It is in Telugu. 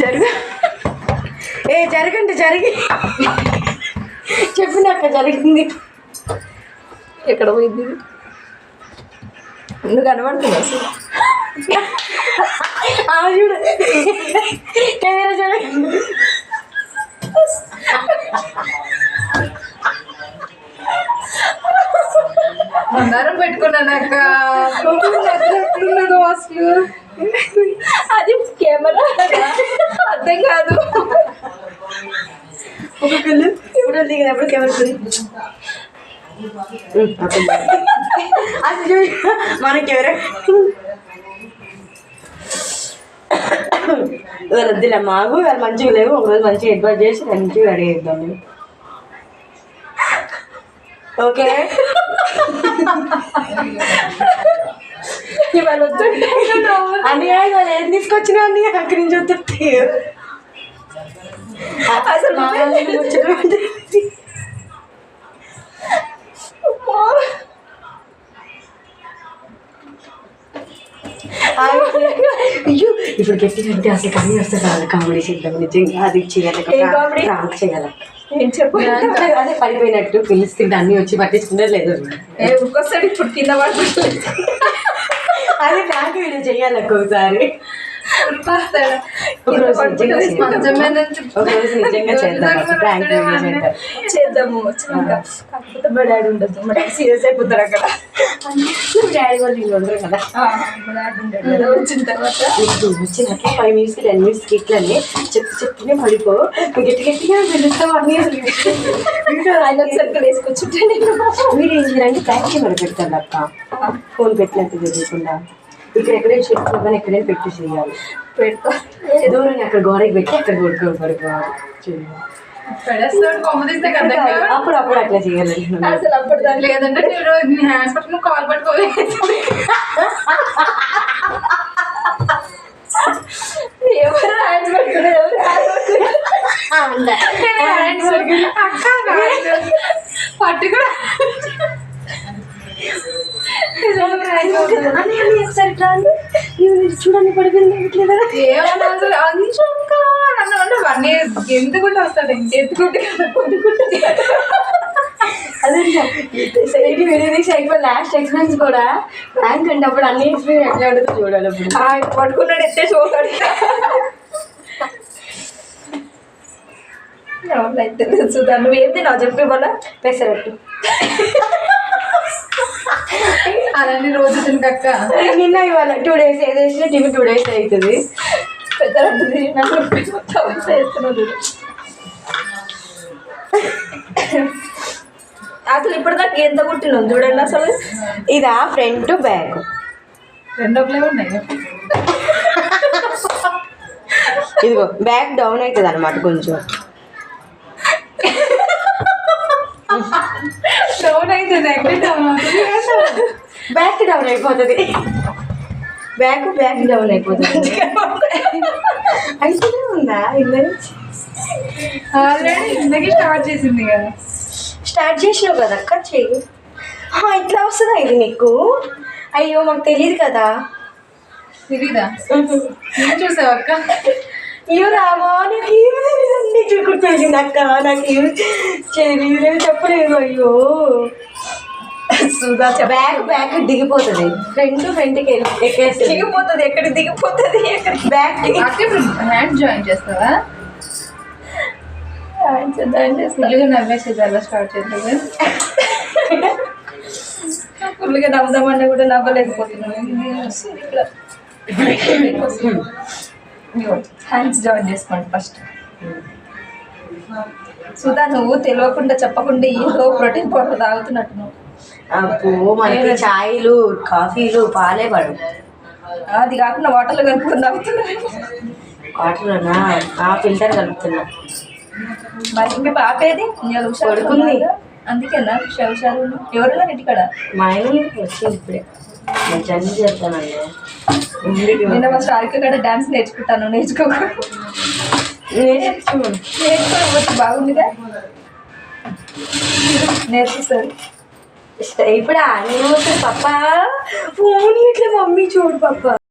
జరుగు. ఏ జరగండి జరిగి. చెప్పినాక జరిగింది. ఎక్కడ పోయింది? నువ్వు కనబడుతుంది అసలు? ఆమె చూడు. కెమెరా చూడు బంగారం పెట్టుకున్నాను అక్క. ఎట్లున్నదో అసలు. అది కెమెరా. అర్థం కాదు. ఒక్కొక్కళ్ళు ఇప్పుడు దిగినప్పుడు కెమెరా చూడు. అది చూడు. మన కెమెరా. ఇవాళ వద్దులే మాకు ఇవాళ మంచిగా లేవు. ఒకరోజు మంచిగా అడ్వైజ్ చేసి మంచిగా రెడీ మేము. ఓకే? ఇవాళ వద్దు. అని ఇవాళ ఏం తీసుకొచ్చినా అని అక్కడి నుంచి వస్తుంది అసలు అయ్యో ఇప్పుడు గట్టిగా అసలు కన్నీ వస్తుంది కదా. కామెడీ చేద్దాం. నిజంగా అది చేయాలి? ప్రాంక్ చేయాలి. అదే పడిపోయినట్టు. పిలుస్తుంటే అన్ని వచ్చి పట్టించుకుంటారు లేదు ఏ ఇంకొకసారి ఇప్పుడు కింద పడుతుంది అదే ప్రాంక్ వీడియో చేయాలి ఒక్కొక్కసారి చేద్దాము కాకపోతే మా డాడీ ఉండదు మా డాడీ సీరియస్ అయిపోతారు అక్కడ డాడీ వాళ్ళు వీళ్ళు ఉండరు కదా ఆ, మా డాడీ ఉండడు కదా వచ్చిన తర్వాత వచ్చినట్టు ఫైవ్ మినిట్స్ టెన్ మినిట్స్ చెప్తూ చెప్తూనే పడిపో గట్టి గట్టిగా పిలుస్తావు అన్నీ అసలు వీడియో ఆయన సర్కిల్ వేసుకొచ్చుంటే నేను వీడియో ఏం చేయాలంటే బ్యాక్ కెమెరా పెడతాను అక్క ఫోన్ పెట్టినట్టు తెలియకుండా ఇక్కడ ఎక్కడైనా చెట్లు కానీ ఎక్కడైనా పెట్టి చేయాలి. పెడతా. దూరం అక్కడ గోడకి పెట్టి అక్కడ కొడుకో పడుకోవాలి అప్పుడు అప్పుడు అట్లా చేయాలి. అసలు అప్పుడు దాని లేదంటే నేను నీ హ్యాండ్స్ పట్టుకుని కాల్ పట్టుకోవాలి. ఎవరు హ్యాండ్స్ పట్టుకున్నారు ఎవరు హ్యాండ్స్ పట్టుకున్నారు హ్యాండ్స్ పట్టుకుని చూడండి పడిపోయింది. ఇట్లేదా ఏమన్నా అసలు అంచంకా నన్ను అంటే వన్ ఎందుకుంటే వస్తాడు? ఇంకెత్తుకుంటే కొట్టుకుంటే అదే అయిపోయి లాస్ట్ ఎక్స్పీరియన్స్ కూడా ర్యాంక్ అంటే. అప్పుడు అన్ని ఎక్స్పీరియన్స్ ఎట్లా ఉంటుందో చూడాలి అప్పుడు. పట్టుకున్నాడు ఎత్తే చూడాడు నువ్వేం తిన్నావు? చెప్పి వాళ్ళ పెసరట్టు. అలాంటి రోజు తినకక్క. నిన్న ఇవాళ టూ డేస్ ఏదో వేసిన టీవీ టూ డేస్ అవుతుంది పెద్దలంటుంది నాకు చేస్తున్నది అసలు ఎంత కుట్టినావు చూడండి అసలు. ఇదా ఫ్రంట్ బ్యాక్ రెండో ఉన్నాయి ఇదిగో బ్యాక్ డౌన్ అవుతుంది అనమాట కొంచెం డౌన్ నెగ్లెట్ బ్యాక్ డౌన్ అయిపోతుంది. బ్యాక్ బ్యాక్ డౌన్ అయిపోతుంది. అయితేనే ఉందా? ఆల్రెడీ ఇందాకే స్టార్ట్ చేసింది కదా. స్టార్ట్ చేసినావు కదా అక్క? చెయ్యి. ఇట్లా వస్తుందా ఇది నీకు? అయ్యో మాకు తెలియదు కదా. తెలీదా? చూసావు అక్క? అయ్యో రామా నాకు ఏమి చూకుంటుంది అక్క నాకు ఏమి తెలియదు చెప్పలేదు అయ్యో. సుధా బ్యాక్ బ్యాక్ దిగిపోతుంది. ఫ్రంట్ ఫ్రంట్కి ఎక్కేస్తుంది. దిగిపోతుంది ఎక్కడ దిగిపోతుంది ఎక్కడ బ్యాక్ హ్యాండ్ జాయిన్ చేస్తావా? జాయిన్ చేస్తా ఫుల్గా నవ్వేసేది అలా స్టార్ట్ చేస్తుంది ఫుల్గా నవ్వుదామన్నా కూడా నవ్వలేకపోతున్నాను హ్యాండ్స్ జాయిన్ చేసుకోండి ఫస్ట్ సుధా నువ్వు తెలియకుండా చెప్పకుండా ఏదో ప్రోటీన్ పౌడర్ తాగుతున్నట్టు అబ్బో మనకి చాయ్లు కాఫీలు పాలే పడు అది కాకుండా వాటర్లో కలుపుకొని తాగుతున్నాను వాటర్లోనా? ఆ ఫిల్టర్ కలుపుతున్నా. మరి ఇంకా పాపేది పడుకుంది. అందుకేనా? ఉన్నావు? ఎవరున్నారు ఇంటికాడ? మా ఆయన వచ్చింది ఇప్పుడే. నేను జల్దీ చేస్తానండి. నేను మా స్టార్కి కూడా డాన్స్ నేర్చుకుంటాను నేర్చుకో. నేర్చుకో నేర్చుకోకపోతే బాగుందిగా. నేర్పిస్తారు. ఇప్పుడా నేను పప్ప ఫోన్ ఇట్లా మమ్మీ చూడు పప్ప